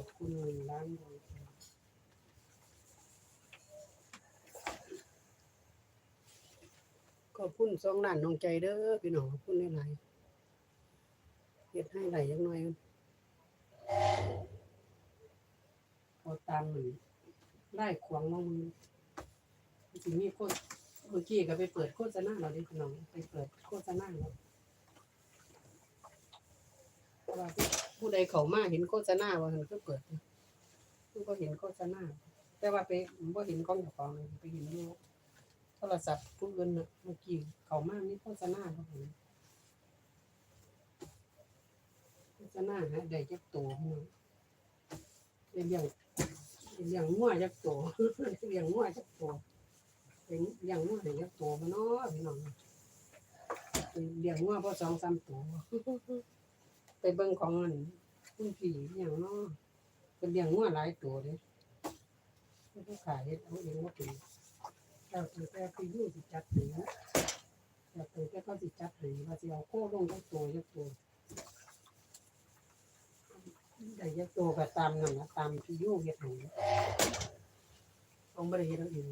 อบคุณร้านบริการขอบคุณสองล้านน้องใจเด้อพี่น้องขอบคุณหลายๆเฮ็ดให้หลจังหน่อยเอาตามมันได้ขวางลงมือสิมีโคตรเมื่อกี้ก็ไปเปิดโฆษณาเราดิพี่น้องไปเปิดโฆษณาเราเพราะว่ ผู้ใดเขามาเห็นโฆษณาว่าเห็นก็เปิดผู้ก็เห็นโฆษณาแต่ว่าไปบ่เห็นกล้องกับของไปเห็นโทรศัพท์ผู้อื่นน่ะเมื่อกี้เขามามีโฆษณาเขาเห็นโฆษณาหาได้จักตัวพี่น้องเลี้ยงเลี้ยงงัวจักตัวเลี้ยงงัวจักตัวเลี้ยงเลี้ยงงัวได้จักตัวบ่เนาะพี่น้องเลี้ยงงัวพอสองสามตัว ไปเบิ่งของอันคุณพี่อย่างเนาะเป็นเลี้ยงงัวหลายตัวเด้เพิ่นก็ขายเฮ็ดเอาเองว่าเป็นแล้วแต่แต่คือยู่สิจัดให้นะแล้วแต่แต่ก็สิจัดให้ว่าสิเอาโค้ลงจักตัวจักตัวได้จักตัวก็ตามนั่นล่ะตามที่อยู่เฮ็ดให้ต้องบ่ได้เฮ็ดเอาเอง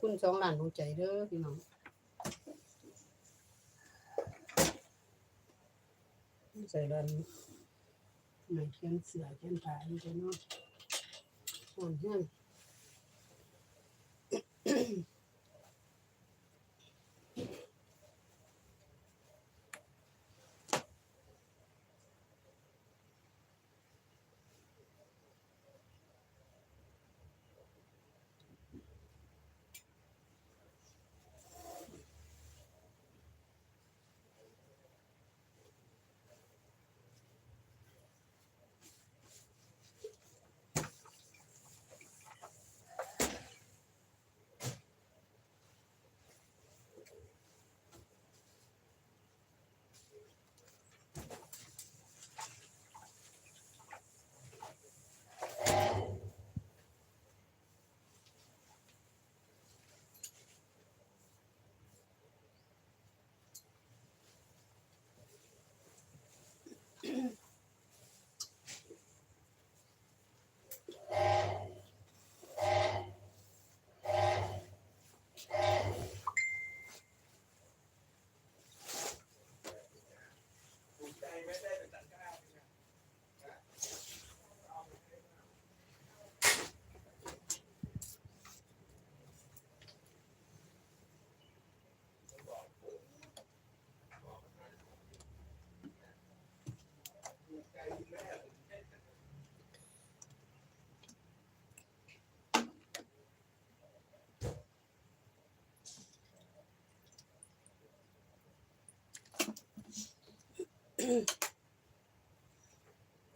คุณสองล้านหัวใจเด้อพี่น้อง ใส่ดันหน่อยเขียนเสือเขียนผ้าอยู่จ้ะเนาะห่อนแห้ง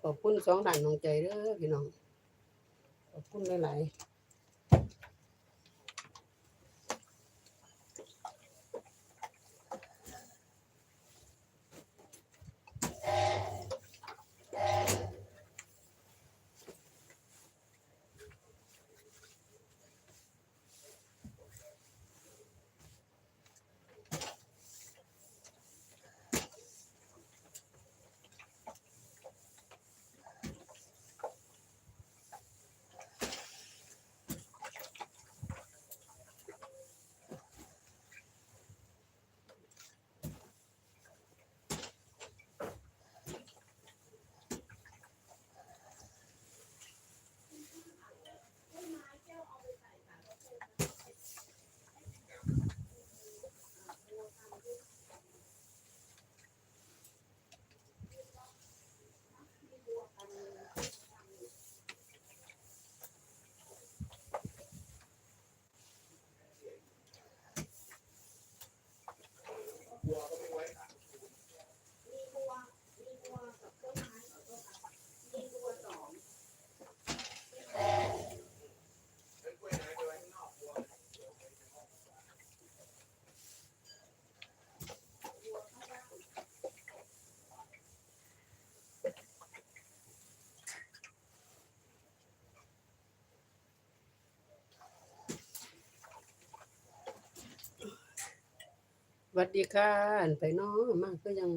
ขอบคุณสองด้านน้องใจเด้อพี่น้อง ขอบคุณหลายๆ วัสดีค่ะอันไปเน้อมากก็ยัง